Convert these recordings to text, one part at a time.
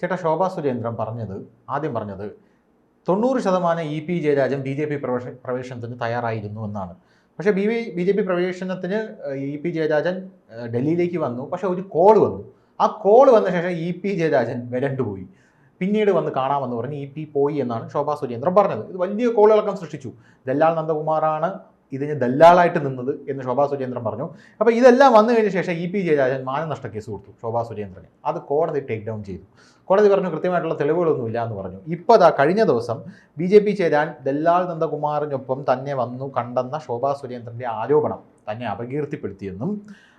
ചേട്ടാ ശോഭാ സുരേന്ദ്രൻ പറഞ്ഞത് ആദ്യം പറഞ്ഞത് തൊണ്ണൂറ് ശതമാനം E P Jayarajan B J P പ്രവേശ പ്രവേശനത്തിന് തയ്യാറായിരുന്നു എന്നാണ്. പക്ഷേ B V B J P പ്രവേശനത്തിന് ഇ പി ജയരാജൻ ഡൽഹിയിലേക്ക് വന്നു. പക്ഷേ ഒരു കോൾ വന്നു. ആ കോൾ വന്ന ശേഷം ഇ പി ജയരാജൻ വരണ്ടുപോയി പിന്നീട് വന്ന് കാണാമെന്ന് പറഞ്ഞ് ഇ പി പോയി എന്നാണ് ശോഭാ സുരേന്ദ്രൻ പറഞ്ഞത്. ഇത് വലിയ കോളിളക്കം സൃഷ്ടിച്ചു. ദല്ലാൽ നന്ദകുമാറാണ് ഇതിന് ദല്ലാളായിട്ട് നിന്നത് എന്ന് ശോഭാ സുരേന്ദ്രൻ പറഞ്ഞു. അപ്പോൾ ഇതെല്ലാം വന്നു കഴിഞ്ഞ ശേഷം ഇ പി ജയരാജൻ മാനനഷ്ട കേസ് കൊടുത്തു ശോഭാ സുരേന്ദ്രന്. അത് കോടതി ടേക്ക് ഡൗൺ ചെയ്തു. കോടതി പറഞ്ഞു കൃത്യമായിട്ടുള്ള തെളിവുകളൊന്നുമില്ല എന്ന് പറഞ്ഞു. ഇപ്പോൾ അതാ കഴിഞ്ഞ ദിവസം ബി ജെ പി ചേരാൻ ദല്ലാൾ നന്ദകുമാറിനൊപ്പം തന്നെ വന്നു കണ്ടെന്ന ശോഭാ സുരേന്ദ്രന്റെ ആരോപണം തന്നെ അപകീർത്തിപ്പെടുത്തിയെന്നും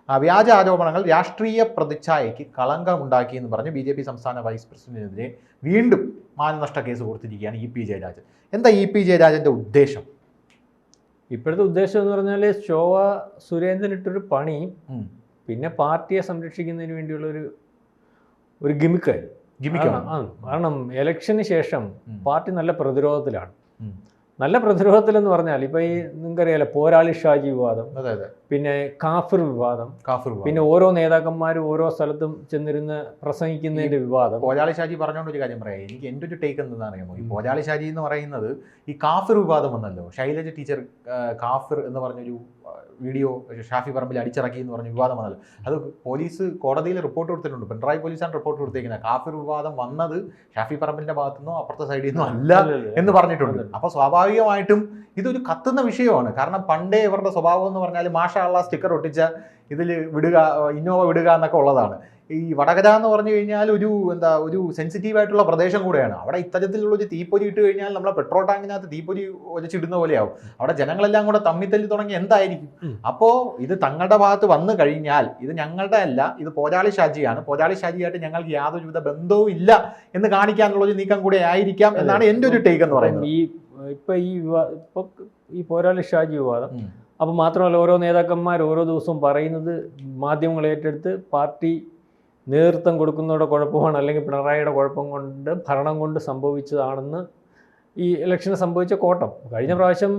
വ്യാജ ആരോപണങ്ങൾ രാഷ്ട്രീയ പ്രതിച്ഛായയ്ക്ക് കളങ്കമുണ്ടാക്കിയെന്ന് പറഞ്ഞ് ബി ജെ പി സംസ്ഥാന വൈസ് പ്രസിഡന്റിനെതിരെ വീണ്ടും മാനനഷ്ട കേസ് കൊടുത്തിരിക്കുകയാണ് ഇ പി ജയരാജൻ. എന്താ ഇ പി ജയരാജന്റെ ഉദ്ദേശം? ഇപ്പോഴത്തെ ഉദ്ദേശം എന്ന് പറഞ്ഞാൽ ശോഭ സുരേന്ദ്രൻ ഇട്ടൊരു പണി പിന്നെ പാർട്ടിയെ സംരക്ഷിക്കുന്നതിന് വേണ്ടിയുള്ള ഒരു ഒരു ഗിമിക്കായി. ഗിമിക്കാണ്. കാരണം- എലക്ഷന് ഇലക്ഷന് ശേഷം പാർട്ടി നല്ല പ്രതിരോധത്തിലാണ്. നല്ല പ്രതിരോധത്തിലെന്ന് പറഞ്ഞാൽ ഇപ്പൊ ഈ നിങ്ങൾക്കറിയാലോ പോരാളി ഷാജി വിവാദം അതെ അതെ. പിന്നെ കാഫിർ വിവാദം കാഫിർ. പിന്നെ ഓരോ നേതാക്കന്മാരും ഓരോ സ്ഥലത്തും ചെന്നിരുന്ന് പ്രസംഗിക്കുന്നതിന്റെ വിവാദം. പോരാളി ഷാജി പറഞ്ഞുകൊണ്ട് ഒരു കാര്യം പറയാം. എനിക്ക് എന്റെ ഒരു ടേക്ക് എന്താണെന്ന് അറിയാമോ? ഈ പോരാളി ഷാജി എന്ന് പറയുന്നത് ഈ കാഫിർ വിവാദം വന്നല്ലോ ശൈലജ ടീച്ചർ കാഫിർ എന്ന് പറഞ്ഞൊരു വീഡിയോ ഷാഫി പറമ്പിൽ അടിച്ചിറക്കി എന്ന് പറഞ്ഞ വിവാദം അത് പോലീസ് കോടതിയിൽ റിപ്പോർട്ട് കൊടുത്തിട്ടുണ്ട്. പിണറായി പോലീസാണ് റിപ്പോർട്ട് കൊടുത്തേക്കുന്നത്. കാഫിർ വിവാദം വന്നത് ഷാഫി പറമ്പിന്റെ ഭാഗത്തു നിന്നോ അപ്പുറത്തെ സൈഡിൽ നിന്നോ അല്ല എന്ന് പറഞ്ഞിട്ടുണ്ട്. അപ്പോൾ സ്വാഭാവികമായിട്ടും ഇതൊരു കത്തുന്ന വിഷയമാണ്. കാരണം പണ്ടേ ഇവരുടെ സ്വഭാവം എന്ന് പറഞ്ഞാൽ മാഷാള്ള സ്റ്റിക്കർ ഒട്ടിച്ച ഇതിൽ വിടുക ഇന്നോവ വിടുക എന്നൊക്കെ ഉള്ളതാണ്. ഈ വടകര എന്ന് പറഞ്ഞു കഴിഞ്ഞാൽ ഒരു എന്താ ഒരു സെൻസിറ്റീവ് ആയിട്ടുള്ള പ്രദേശം കൂടെയാണ്. അവിടെ ഇത്തരത്തിലുള്ള ഒരു തീപ്പൊരി ഇട്ട് കഴിഞ്ഞാൽ നമ്മളെ പെട്രോൾ ടാങ്കിനകത്ത് തീപ്പൊരി ഒലച്ചിടുന്ന പോലെയാവും. അവിടെ ജനങ്ങളെല്ലാം കൂടെ തമ്മിത്തല്ലി തുടങ്ങി എന്തായിരിക്കും? അപ്പോ അപ്പോൾ ഇത് തങ്ങളുടെ ഭാഗത്ത് വന്നു കഴിഞ്ഞാൽ ഇത് ഞങ്ങളുടെ അല്ല ഇത് പോരാളി ഷാജിയാണ്. പോരാളി ഷാജിയായിട്ട് ഞങ്ങൾക്ക് യാതൊരുവിധ ബന്ധവും ഇല്ല എന്ന് കാണിക്കാനുള്ള ഒരു നീക്കം കൂടെ ആയിരിക്കാം എന്നാണ് എന്റെ ഒരു ടേക്ക് എന്ന് പറയുന്നത്. ഈ ഇപ്പൊ ഈ ഇപ്പൊ ഈ പോരാളി ഷാജി വിവാദം. അപ്പൊ മാത്രമല്ല ഓരോ നേതാക്കന്മാർ ഓരോ ദിവസവും പറയുന്നത് മാധ്യമങ്ങൾ ഏറ്റെടുത്ത് പാർട്ടി നേതൃത്വം കൊടുക്കുന്നതോടെ കുഴപ്പമാണ്. അല്ലെങ്കിൽ പിണറായിയുടെ കുഴപ്പം കൊണ്ട് ഭരണം കൊണ്ട് സംഭവിച്ചതാണെന്ന് ഈ ഇലക്ഷന് സംഭവിച്ച കോട്ടം. കഴിഞ്ഞ പ്രാവശ്യം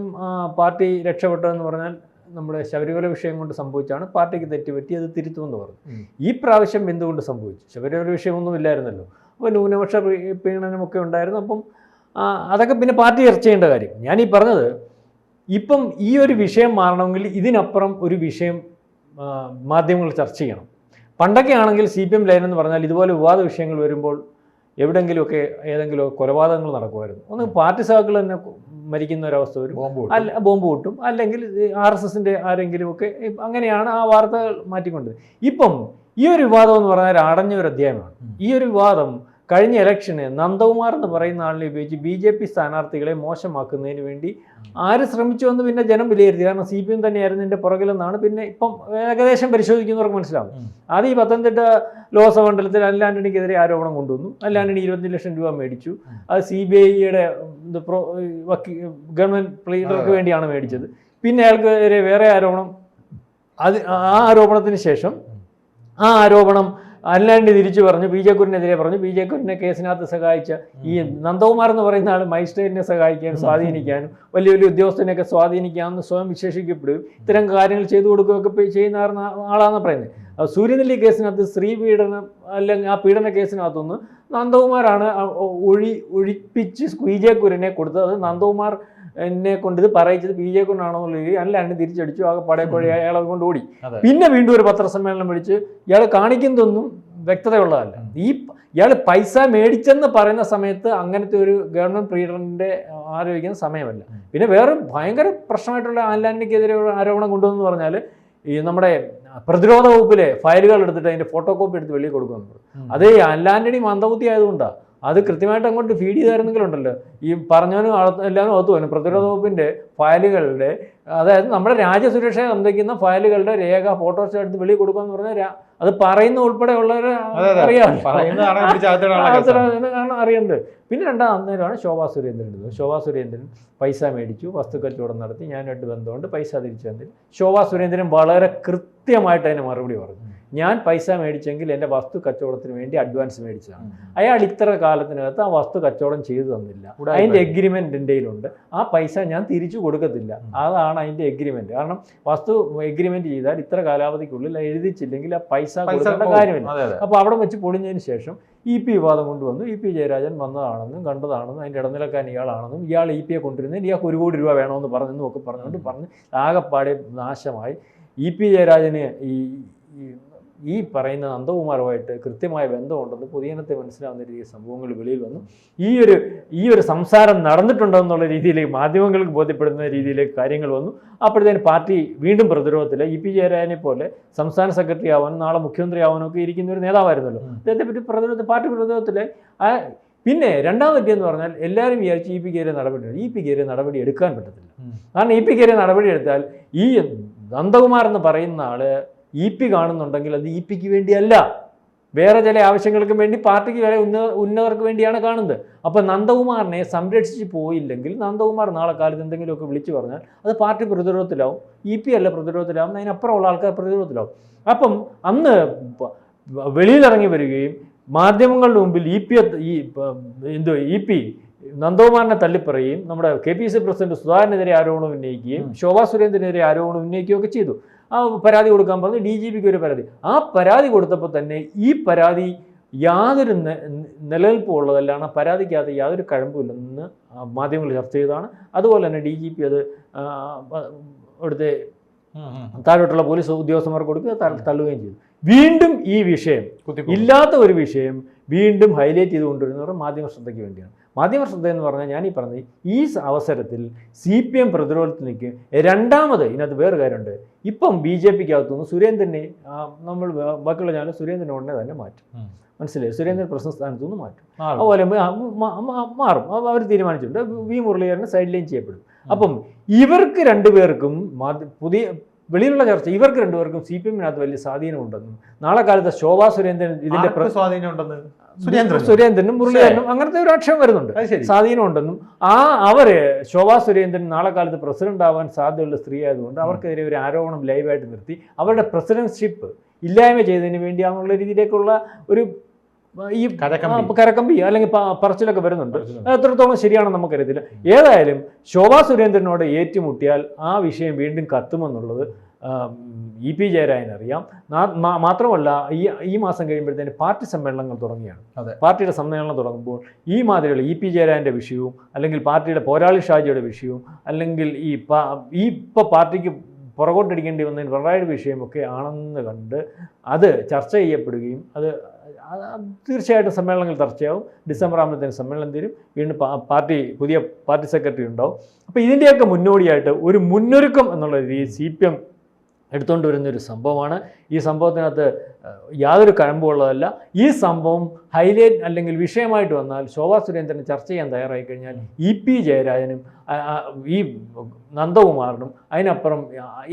പാർട്ടി രക്ഷപ്പെട്ടതെന്ന് പറഞ്ഞാൽ നമ്മുടെ ശബരിമല വിഷയം കൊണ്ട് സംഭവിച്ചാണ്. പാർട്ടിക്ക് തെറ്റുപറ്റി അത് തിരുത്തുമെന്ന് പറഞ്ഞു. ഈ പ്രാവശ്യം എന്തുകൊണ്ട് സംഭവിച്ചു? ശബരിമല വിഷയമൊന്നും ഇല്ലായിരുന്നല്ലോ. അപ്പോൾ ന്യൂനപക്ഷ പീഡനമൊക്കെ ഉണ്ടായിരുന്നു. അപ്പം അതൊക്കെ പിന്നെ പാർട്ടി ചർച്ച ചെയ്യേണ്ട കാര്യം. ഞാൻ ഈ പറഞ്ഞത് ഇപ്പം ഈ ഒരു വിഷയം മാറണമെങ്കിൽ ഇതിനപ്പുറം ഒരു വിഷയം മാധ്യമങ്ങൾ ചർച്ച ചെയ്യണം. പണ്ടൊക്കെ ആണെങ്കിൽ സി പി എം ലൈൻ എന്ന് പറഞ്ഞാൽ ഇതുപോലെ വിവാദ വിഷയങ്ങൾ വരുമ്പോൾ എവിടെങ്കിലുമൊക്കെ ഏതെങ്കിലും കൊലപാതകങ്ങൾ നടക്കുമായിരുന്നു. ഒന്ന് പാർട്ടി സഹാക്കൾ തന്നെ മരിക്കുന്ന ഒരവസ്ഥ വരും. ബോംബ് അല്ല ബോംബ് പൊട്ടും. അല്ലെങ്കിൽ ആർ എസ് എസിന്റെ ആരെങ്കിലുമൊക്കെ അങ്ങനെയാണ് ആ വാർത്തകൾ മാറ്റിക്കൊണ്ടത്. ഇപ്പം ഈ ഒരു വിവാദം എന്ന് പറഞ്ഞാൽ അടഞ്ഞ ഒരു അധ്യായമാണ്. ഈ ഒരു വിവാദം കഴിഞ്ഞ ഇലക്ഷന് നന്ദകുമാർ എന്ന് പറയുന്ന ആളിനെ ഉപയോഗിച്ച് ബി ജെ പി സ്ഥാനാർത്ഥികളെ മോശമാക്കുന്നതിന് വേണ്ടി ആര് ശ്രമിച്ചു എന്ന് പിന്നെ ജനം വിലയിരുത്തി. കാരണം സി പി എം തന്നെയായിരുന്നു ഇതിന്റെ പുറകിലെന്നാണ് പിന്നെ ഇപ്പം ഏകദേശം പരിശോധിക്കുന്നവർക്ക് മനസ്സിലാവും. അത് ഈ പത്തനംതിട്ട ലോക്സഭ മണ്ഡലത്തിൽ അനിൽ ആന്റണിക്കെതിരെ ആരോപണം കൊണ്ടുവന്നു. അനിൽ ആന്റണി ഇരുപത്തഞ്ച് ലക്ഷം രൂപ മേടിച്ചു. അത് സി ബി ഐയുടെ ഗവൺമെന്റ് പ്ലീഡർക്ക് വേണ്ടിയാണ് മേടിച്ചത്. പിന്നെ അയാൾക്കെതിരെ വേറെ ആരോപണം. അത് ആ ആരോപണത്തിന് ശേഷം ആ ആരോപണം അല്ലാണ്ട് തിരിച്ചു പറഞ്ഞു. ബി ജെ കുരിനെതിരെ പറഞ്ഞു. ബി ജെ കുരിനെ കേസിനകത്ത് സഹായിച്ച ഈ നന്ദകുമാർ എന്ന് പറയുന്ന ആൾ മജിസ്ട്രേറ്റിനെ സഹായിക്കാനും സ്വാധീനിക്കാനും വലിയ വലിയ ഉദ്യോഗസ്ഥനെയൊക്കെ സ്വാധീനിക്കാമെന്ന് സ്വയം വിശേഷിക്കപ്പെടുകയും ഇത്തരം കാര്യങ്ങൾ ചെയ്തു കൊടുക്കുകയൊക്കെ ചെയ്യുന്ന ആളാണെന്ന് പറയുന്നത് സൂര്യനെല്ലി കേസിനകത്ത് സ്ത്രീ പീഡനം അല്ലെങ്കിൽ ആ പീഡന കേസിനകത്തൊന്ന് നന്ദകുമാറാണ് ഒഴി ഒഴിപ്പിച്ച് ബി ജെ കുരിനെ കൊടുത്തത്. അത് നന്ദകുമാർ എന്നെ കൊണ്ട് ഇത് പറയിച്ചത് ബി ജെ കൊണ്ടാണോന്നുള്ള രീതി അല്ല അല്ലാണ്ട് തിരിച്ചടിച്ചു. ആ പടയക്കൊഴി അയാളെ കൊണ്ട് ഓടി. പിന്നെ വീണ്ടും ഒരു പത്രസമ്മേളനം വിളിച്ച് ഇയാൾ കാണിക്കുന്നതൊന്നും വ്യക്തതയുള്ളതല്ല. ഈ ഇയാൾ പൈസ മേടിച്ചെന്ന് പറയുന്ന സമയത്ത് അങ്ങനത്തെ ഒരു ഗവൺമെന്റ് പ്രീഡറിന്റെ ആരോപിക്കുന്ന സമയമല്ല. പിന്നെ വേറെ ഭയങ്കര പ്രശ്നമായിട്ടുള്ള ആൻലാൻഡിനെതിരെ ആരോപണം കൊണ്ടുവന്നു പറഞ്ഞാൽ ഈ നമ്മുടെ പ്രതിരോധ വകുപ്പിലെ ഫയലുകൾ എടുത്തിട്ട് അതിന്റെ ഫോട്ടോ കോപ്പി എടുത്ത് വെളിയിൽ കൊടുക്കുന്നുണ്ട്. ഉം. അത് ഈ അല്ലാന്റണി മന്ദബുദ്ധി ആയതുകൊണ്ടാണ് അത് കൃത്യമായിട്ട് അങ്ങോട്ട് ഫീഡ് ചെയ്തായിരുന്നെങ്കിലുണ്ടല്ലോ. ഈ പറഞ്ഞവനും എല്ലാവരും ഓർത്തു പോലും പ്രതിരോധ വകുപ്പിന്റെ ഫയലുകളുടെ അതായത് നമ്മുടെ രാജ്യസുരക്ഷയെ സംബന്ധിക്കുന്ന ഫയലുകളുടെ രേഖ ഫോട്ടോസ് എടുത്ത് വെളി കൊടുക്കുമെന്ന് പറഞ്ഞാൽ അത് പറയുന്ന ഉൾപ്പെടെയുള്ളവരെ അറിയാം അറിയുന്നത് പിന്നെ രണ്ടാം അന്നേരമാണ് ശോഭാ സുരേന്ദ്രൻ എടുത്തത് ശോഭാ സുരേന്ദ്രൻ പൈസ മേടിച്ചു വസ്തു കച്ചവടം നടത്തി ഞാനായിട്ട് ബന്ധമുണ്ട് പൈസ തിരിച്ചു തന്നില്ല ശോഭാ സുരേന്ദ്രൻ വളരെ കൃത്യമായിട്ട് അതിന് മറുപടി പറഞ്ഞു. ഞാൻ പൈസ മേടിച്ചെങ്കിൽ എന്റെ വസ്തു കച്ചവടത്തിന് വേണ്ടി അഡ്വാൻസ് മേടിച്ചതാണ്. അയാൾ ഇത്ര കാലത്തിനകത്ത് ആ വസ്തു കച്ചവടം ചെയ്തു തന്നില്ല. അതിന്റെ അതിന്റെ എഗ്രിമെന്റ് എന്റെ കയ്യിലുണ്ട്. ആ പൈസ ഞാൻ തിരിച്ചു കൊടുക്കത്തില്ല. അതാണ് എന്നാണ് അതിന്റെ എഗ്രിമെന്റ് കാരണം വസ്തു എഗ്രിമെന്റ് ചെയ്താൽ ഇത്ര കാലാവധിക്കുള്ളിൽ എഴുതിച്ചില്ലെങ്കിൽ ആ പൈസ കൊടുക്കേണ്ട. കാര്യമില്ല. അപ്പോൾ അവിടെ വെച്ച് പൊളിഞ്ഞതിന് ശേഷം ഇ പി വിവാദം കൊണ്ടുവന്നു. ഇ പി ജയരാജൻ വന്നതാണെന്നും കണ്ടതാണെന്നും അതിന്റെ ഇടനിലക്കാൻ ഇയാളാണെന്നും ഇയാൾ ഇ പിയെ കൊണ്ടുവരുന്നതിന് ഇയാൾക്ക് ഒരു കോടി രൂപ വേണമെന്ന് പറഞ്ഞെന്നും ഒക്കെ പറഞ്ഞുകൊണ്ട് പറഞ്ഞ് ആകെപ്പാടെ നാശമായി. ഇ പി ജയരാജന് ഈ ഈ- പറയുന്ന നന്ദകുമാറുമായിട്ട് കൃത്യമായ ബന്ധമുണ്ടെന്ന് പൊതുജനത്തെ മനസ്സിലാവുന്ന രീതിയിൽ സംഭവങ്ങൾ വെളിയിൽ വന്നു. ഈ ഒരു ഈ ഒരു സംസാരം നടന്നിട്ടുണ്ടോയെന്നുള്ള രീതിയിലേക്ക് മാധ്യമങ്ങൾക്ക് ബോധ്യപ്പെടുന്ന രീതിയിലേക്ക് കാര്യങ്ങൾ വന്നു. അപ്പോഴത്തേന് പാർട്ടി വീണ്ടും പ്രതിരോധത്തിൽ ഇ പി ജയരാജനെ പോലെ സംസ്ഥാന സെക്രട്ടറി ആവാനും നാളെ മുഖ്യമന്ത്രി ആവാനും ഒക്കെ ഇരിക്കുന്ന ഒരു നേതാവായിരുന്നല്ലോ. അദ്ദേഹത്തെ പറ്റി പ്രതിരോധ പാർട്ടി പ്രതിരോധത്തിൽ ആ പിന്നെ രണ്ടാമത്തെ പറ്റിയെന്ന് പറഞ്ഞാൽ എല്ലാവരും വിചാരിച്ച് ഇ പി കയറിയ നടപടി ഇ പി കയറിയ നടപടി എടുക്കാൻ പറ്റത്തില്ല. കാരണം ഇ പി കയറിയ നടപടി എടുത്താൽ ഈ നന്ദകുമാർ എന്ന് പറയുന്ന ആൾ ഇ പി കാണുന്നുണ്ടെങ്കിൽ അത് ഇ പിക്ക് വേണ്ടിയല്ല. വേറെ ചില ആവശ്യങ്ങൾക്ക് വേണ്ടി പാർട്ടിക്ക് വരെ ഉന്ന ഉന്നതർക്ക് വേണ്ടിയാണ് കാണുന്നത്. അപ്പോൾ നന്ദകുമാറിനെ സംരക്ഷിച്ച് പോയില്ലെങ്കിൽ നന്ദകുമാർ നാളെ കാലത്ത് എന്തെങ്കിലുമൊക്കെ വിളിച്ചു പറഞ്ഞാൽ അത് പാർട്ടി പ്രതിരോധത്തിലാവും ഇ പി അല്ല പ്രതിരോധത്തിലാവും അതിനപ്പുറമുള്ള ആൾക്കാർ പ്രതിരോധത്തിലാവും. അപ്പം അന്ന് വെളിയിലിറങ്ങി വരികയും മാധ്യമങ്ങളുടെ മുമ്പിൽ ഇ പി ഈ എന്തോ ഇ പി നന്ദകുമാറിനെ തള്ളിപ്പറയുകയും നമ്മുടെ കെ പി സി പ്രസിഡന്റ് സുധാകരനെതിരെ ആരോപണം ഉന്നയിക്കുകയും ശോഭാ സുരേന്ദ്രനെതിരെ ആരോപണം ഉന്നയിക്കുകയും ഒക്കെ ചെയ്തു. ആ പരാതി കൊടുക്കാൻ പറഞ്ഞു ഡി ജി പിക്ക് ഒരു പരാതി ആ പരാതി കൊടുത്തപ്പോൾ തന്നെ ഈ പരാതി യാതൊരു നിലനിൽപ്പ് ഉള്ളതല്ലാണ് പരാതിക്കകത്ത് യാതൊരു കഴമ്പുമില്ലെന്ന് മാധ്യമങ്ങൾ ചർച്ച ചെയ്തതാണ് അതുപോലെ തന്നെ ഡി ജി പി അത് ഇവിടുത്തെ. താഴോട്ടുള്ള പോലീസ് ഉദ്യോഗസ്ഥന്മാർ കൊടുക്കുക തള്ളുകയും ചെയ്തു വീണ്ടും ഈ വിഷയം. ഇല്ലാത്ത ഒരു വിഷയം വീണ്ടും ഹൈലൈറ്റ് ചെയ്ത് കൊണ്ടുവരുന്നവർ മാധ്യമ ശ്രദ്ധയ്ക്ക് വേണ്ടിയാണ് മാധ്യമ ശ്രദ്ധ എന്ന് പറഞ്ഞാൽ ഞാൻ ഈ പറഞ്ഞത് ഈ അവസരത്തിൽ സി പി എം പ്രതിരോധത്തിലേക്ക് രണ്ടാമത് ഇതിനകത്ത് വേറെ കാര്യമുണ്ട്. ഇപ്പം ബി ജെ പിക്ക് അകത്തുനിന്ന് സുരേന്ദ്രനെ നമ്മൾ ബാക്കിയുള്ള ഞാൻ സുരേന്ദ്രനെ ഉടനെ തന്നെ മാറ്റും. മനസ്സിലായി? സുരേന്ദ്രൻ പ്രശ്ന സ്ഥാനത്തു നിന്ന് മാറ്റും. അതുപോലെ മാറും. അവർ തീരുമാനിച്ചിട്ടുണ്ട്. വി മുരളീധരൻ സൈഡ് ലൈൻ ചെയ്യപ്പെടും. അപ്പം ഇവർക്ക് രണ്ടുപേർക്കും പുതിയ വെളിയിലുള്ള ചർച്ച ഇവർക്ക് രണ്ടുപേർക്കും സി പി എമ്മിനകത്ത് വലിയ സ്വാധീനമുണ്ടെന്നും നാളെ കാലത്ത് ശോഭാ സുരേന്ദ്രൻ ഇതിന്റെ സുരേന്ദ്രനും. മുരളീധരനും അങ്ങനത്തെ ഒരു ആക്ഷേപം വരുന്നുണ്ട്. സ്വാധീനം ഉണ്ടെന്നും സ്വാധീനമുണ്ടെന്നും ആ അവർ ശോഭാ സുരേന്ദ്രൻ നാളെ കാലത്ത് പ്രസിഡന്റ് ആവാൻ സാധ്യതയുള്ള സ്ത്രീ ആയതുകൊണ്ട് അവർക്കെതിരെ ഒരു ആരോപണം ലൈവായിട്ട് നിർത്തി അവരുടെ പ്രസിഡൻഷിപ്പ് ഇല്ലായ്മ ചെയ്തതിന് വേണ്ടി എന്നുള്ള രീതിയിലേക്കുള്ള ഒരു ഈ കരക്കമ്പി. അല്ലെങ്കിൽ പറച്ചിലൊക്കെ വരുന്നുണ്ട്. എത്രത്തോളം ശരിയാണെന്ന് നമുക്കറിയത്തില്ല. ഏതായാലും ശോഭാ സുരേന്ദ്രനോട് ഏറ്റുമുട്ടിയാൽ ആ വിഷയം വീണ്ടും കത്തുമെന്നുള്ളത് ഇ പി ജയരാജൻ അറിയാം. മാത്രമല്ല ഈ ഈ മാസം കഴിയുമ്പോഴത്തേന് പാർട്ടി സമ്മേളനങ്ങൾ തുടങ്ങിയാണ്. അതെ. പാർട്ടിയുടെ സമ്മേളനം തുടങ്ങുമ്പോൾ ഈ മാതിരിയുള്ള ഇ പി ജയരാജന്റെ വിഷയവും അല്ലെങ്കിൽ പാർട്ടിയുടെ പോരാളി ഷാജിയുടെ വിഷയവും അല്ലെങ്കിൽ ഈ പാ- ഈ ഇപ്പോൾ പാർട്ടിക്ക് പുറകോട്ടടിക്കേണ്ടി വന്നതിന് പിണറായിയുടെ വിഷയമൊക്കെ ആണെന്ന് കണ്ട് അത് ചർച്ച ചെയ്യപ്പെടുകയും അത് തീർച്ചയായിട്ടും സമ്മേളനങ്ങൾ ചർച്ചയാവും. ഡിസംബർ ആകുമ്പോഴത്തേന് സമ്മേളനം തീരും. വീണ്ടും പാർട്ടി പുതിയ പാർട്ടി സെക്രട്ടറി ഉണ്ടാവും. അപ്പോൾ ഇതിന്റെയൊക്കെ മുന്നോടിയായിട്ട് ഒരു മുന്നൊരുക്കം എന്നുള്ള രീതിയിൽ സി പി എം എടുത്തുകൊണ്ട് വരുന്നൊരു സംഭവമാണ്. ഈ സംഭവത്തിനകത്ത് യാതൊരു കഴമ്പുള്ളതല്ല ഈ സംഭവം ഹൈലൈറ്റ് അല്ലെങ്കിൽ വിഷയമായിട്ട് വന്നാൽ ശോഭാ സുരേന്ദ്രൻ ചർച്ച ചെയ്യാൻ തയ്യാറായി കഴിഞ്ഞാൽ ഇ പി ജയരാജനും ഈ നന്ദകുമാറിനും അതിനപ്പുറം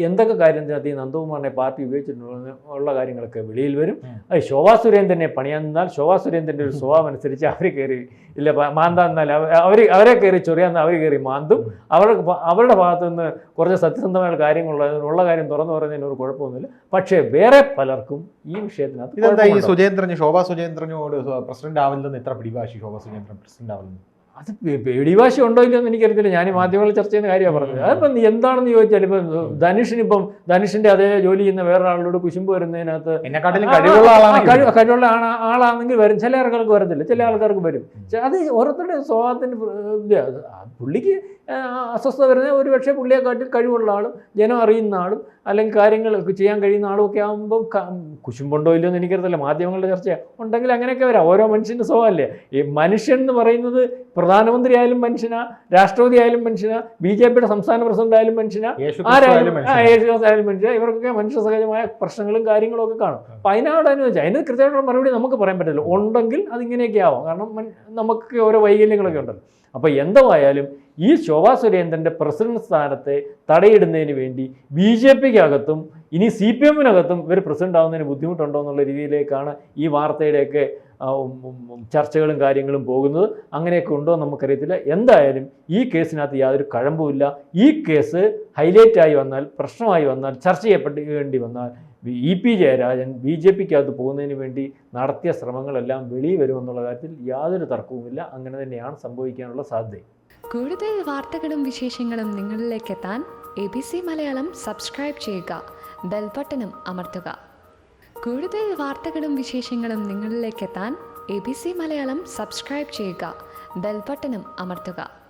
എന്തൊക്കെ കാര്യത്തിനകത്ത് ഈ നന്ദകുമാറിനെ പാർട്ടി ഉപയോഗിച്ചിട്ടുള്ള ഉള്ള കാര്യങ്ങളൊക്കെ വെളിയിൽ വരും. അത് ശോഭാ സുരേന്ദ്രനെ പണിയാൻ നിന്നാൽ ശോഭാ സുരേന്ദ്രന്റെ ഒരു സ്വഭാവം അനുസരിച്ച് അവർ കയറി ഇല്ല മാന്താ മാന്താൻ എന്നാൽ അവർ അവരെ കയറി ചൊറിയാൻ അവർ കയറി മാന്തും അവരുടെ അവരുടെ ഭാഗത്തു നിന്ന് കുറച്ച് സത്യസന്ധമായ കാര്യങ്ങളുള്ള ഉള്ള കാര്യം തുറന്നു പറയുന്നതിന് ഒരു കുഴപ്പമൊന്നുമില്ല പക്ഷേ വേറെ പലർക്കും ഈ വിഷയത്തിനകത്ത് ഇതെന്താ ഈ. സുരേന്ദ്രന് ശോഭാ സുരേന്ദ്രനോട് പ്രസിഡന്റ് ആവില്ലെന്ന് എത്ര പിടിവാശി ശോഭാ സുരേന്ദ്രൻ പ്രസിഡന്റ് ആവില്ലെന്ന് അത് പേടിവാശി ഉണ്ടോ ഇല്ലയോ എന്ന് എനിക്കറിയത്തില്ല. ഞാൻ ഈ മാധ്യമങ്ങളിൽ ചർച്ച ചെയ്യുന്ന കാര്യമാണ് പറഞ്ഞത്. അതിപ്പം എന്താണെന്ന് ചോദിച്ചാൽ ഇപ്പം ധനുഷിനിപ്പം ധനുഷിന്റെ അതേ ജോലി ചെയ്യുന്ന വേറൊരാളോട് കുശുമ്പ് വരുന്നതിനകത്ത് കഴിവുള്ള ആണ് ആളാണെങ്കിൽ വരും. ചില ആൾക്കാർക്ക് വരത്തില്ല. ചില ആൾക്കാർക്ക് വരും. അത് ഓരോരുത്തരുടെ സ്വഭാവത്തിന് പുള്ളിക്ക് അസ്വസ്ഥ അസ്വസ്ഥത വരുന്നത് ഒരു പക്ഷേ പുള്ളിയെക്കാട്ടിൽ കഴിവുള്ള ആളും ജനം അറിയുന്ന ആളും അല്ലെങ്കിൽ കാര്യങ്ങൾ ചെയ്യാൻ കഴിയുന്ന ആളും ഒക്കെ ആകുമ്പോൾ കുശുമ്പുണ്ടോ ഇല്ലയോ എന്ന് എനിക്കറിയത്തില്ല. മാധ്യമങ്ങളുടെ ചർച്ച ഉണ്ടെങ്കിൽ അങ്ങനെയൊക്കെ വരാം. ഓരോ മനുഷ്യന്റെ സ്വഭാവമല്ലേ ഈ മനുഷ്യൻ എന്ന് പറയുന്നത് പ്രധാനമന്ത്രി ആയാലും മനുഷ്യനാ രാഷ്ട്രപതി ആയാലും മനുഷ്യനാ ബി ജെ പിയുടെ സംസ്ഥാന പ്രസിഡന്റ് ആയാലും മനുഷ്യനാ. ആരായാലും. യേശുദാസ് ആയാലും മനുഷ്യ ഇവർക്കൊക്കെ മനുഷ്യ സഹജമായ പ്രശ്നങ്ങളും കാര്യങ്ങളും ഒക്കെ കാണും. അപ്പം അതിനോട് അനുവദിച്ചാൽ അതിന് കൃത്യമായിട്ടുള്ള മറുപടി നമുക്ക് പറയാൻ പറ്റില്ല ഉണ്ടെങ്കിൽ അതിങ്ങനെയൊക്കെ ആവാം. കാരണം നമുക്ക് ഓരോ വൈകല്യങ്ങളൊക്കെ ഉണ്ടല്ലോ. അപ്പോൾ എന്തായാലും ഈ ശോഭാ സുരേന്ദ്രന്റെ പ്രസിഡന്റ് സ്ഥാനത്തെ തടയിടുന്നതിന് വേണ്ടി ബി ജെ പിക്ക് അകത്തും ഇനി സി പി എമ്മിനകത്തും ഇവർ പ്രസിഡന്റ് ആവുന്നതിന് ബുദ്ധിമുട്ടുണ്ടോ എന്നുള്ള രീതിയിലേക്കാണ് ഈ വാർത്തയുടെയൊക്കെ ചർച്ചകളും കാര്യങ്ങളും പോകുന്നത്. അങ്ങനെയൊക്കെ ഉണ്ടോ നമുക്കറിയത്തില്ല. എന്തായാലും ഈ കേസിനകത്ത് യാതൊരു കഴമ്പുമില്ല. ഈ കേസ് ഹൈലൈറ്റ് ആയി വന്നാൽ പ്രശ്നമായി വന്നാൽ ചർച്ച ചെയ്യപ്പെടേണ്ടി വന്നാൽ E P Jayarajan B J പിക്കകത്ത് പോകുന്നതിന് വേണ്ടി നടത്തിയ ശ്രമങ്ങളെല്ലാം വെളിയിൽ വരുമെന്നുള്ള കാര്യത്തിൽ യാതൊരു തർക്കവുമില്ല. അങ്ങനെ തന്നെയാണ് സംഭവിക്കാനുള്ള സാധ്യത കൂടുതൽ വാർത്തകളും വിശേഷങ്ങളും നിങ്ങളിലേക്ക് എത്താൻ A B C Malayalam subscribe ചെയ്യുക ബെൽബട്ടനും അമർത്തുക. കൂടുതൽ വാർത്തകളും വിശേഷങ്ങളും നിങ്ങളിലേക്ക് എത്താൻ A B C Malayalam subscribe ചെയ്യുക ബെൽബട്ടനും അമർത്തുക.